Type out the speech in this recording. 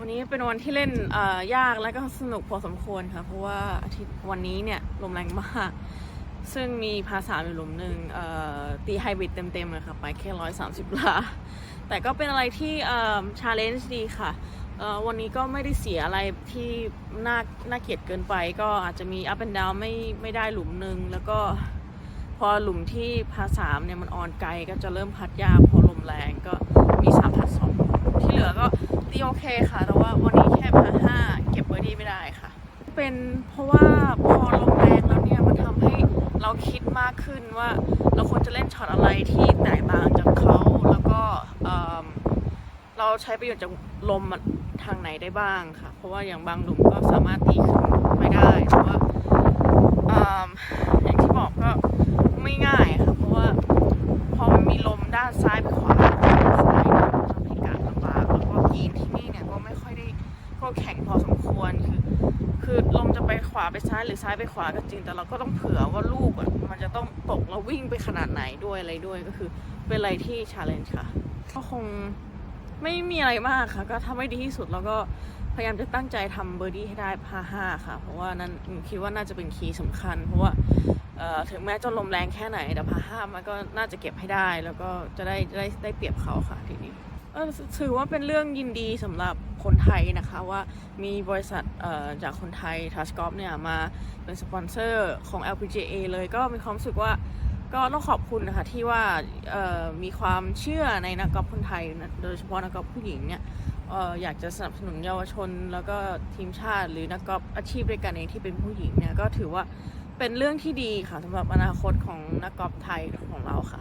วันนี้เป็นวันที่เล่นยากและก็สนุกพอสมควรค่ะ เพราะว่าอาทิตย์วันนี้เนี่ยลมแรงมาก ซึ่งมีภาษาอยู่หลุมหนึ่งตีไฮบริดเต็มๆเลยค่ะ ไปแค่ร้อยสามสิบลา แต่ก็เป็นอะไรที่ชาเลนจ์ดีค่ะ วันนี้ก็ไม่ได้เสียอะไรที่น่าน่าเกลียดเกินไป ก็อาจจะมี up and down ไม่ไม่ได้หลุมหนึ่งแล้วก็พอหลุมที่พาสามเนี่ยมันออนไกลก็จะเริ่มพัดยากพอลมแรงก็มีสามพัดสองที่เหลือก็ ตีโอเคค่ะ แต่ว่าวันนี้แค่พาห้าเก็บเบอร์ดี้ไม่ได้ค่ะ เป็นเพราะว่าพอลมแรงแล้วเนี่ยมันทำให้เราคิดมากขึ้นว่าเราควรจะเล่นช็อตอะไรที่แตกต่างจากเขาแล้วก็เอิ่มเราใช้ประโยชน์จากลมทางไหนได้บ้างค่ะ เพราะว่าอย่างบางหลุมก็สามารถตีขึ้นไม่ได้แต่ว่าอิ่มอย่างที่บอกก็ไม่ง่ายค่ะ เพราะว่าพอมันมีลมด้านซ้ายไปขวา สมควรคือ คือลมจะไปขวาไปซ้ายหรือซ้ายไปขวาก็จริง แต่เราก็ต้องเผื่อว่าลูกอะมันจะต้องตกแล้ววิ่งไปขนาดไหนด้วยอะไรด้วยก็คือเป็นอะไรที่ชาเลนจ์ค่ะก็คงไม่มีอะไรมากค่ะ ก็ทำให้ดีที่สุดแล้วก็พยายามจะตั้งใจทำเบอร์ดี้ให้ได้พาห้าค่ะ เพราะว่านั้นคิดว่าน่าจะเป็นคีย์สำคัญ เพราะว่าถึงแม้จะลมแรงแค่ไหนแต่พาห้ามันก็น่าจะเก็บให้ได้ แล้วก็จะได้ได้ได้เปรียบเขาค่ะทีนี้ ถือว่าเป็นเรื่องยินดีสำหรับคนไทยนะคะว่ามีบริษัทจากคนไทยทัสกอฟเนี่ยมาเป็นสปอนเซอร์ของ LPGA เลยก็มีความรู้สึกว่าก็ต้องขอบคุณนะคะที่ว่ามีความเชื่อในนักกอล์ฟคนไทยโดยเฉพาะนักกอล์ฟผู้หญิงเนี่ยเอ่ออยากจะสนับสนุนเยาวชน แล้วก็ทีมชาติ หรือนักกอล์ฟอาชีพด้วยกันเองที่เป็นผู้หญิงเนี่ยก็ถือว่าเป็นเรื่องที่ดีค่ะสำหรับอนาคตของนักกอล์ฟไทยของเราค่ะ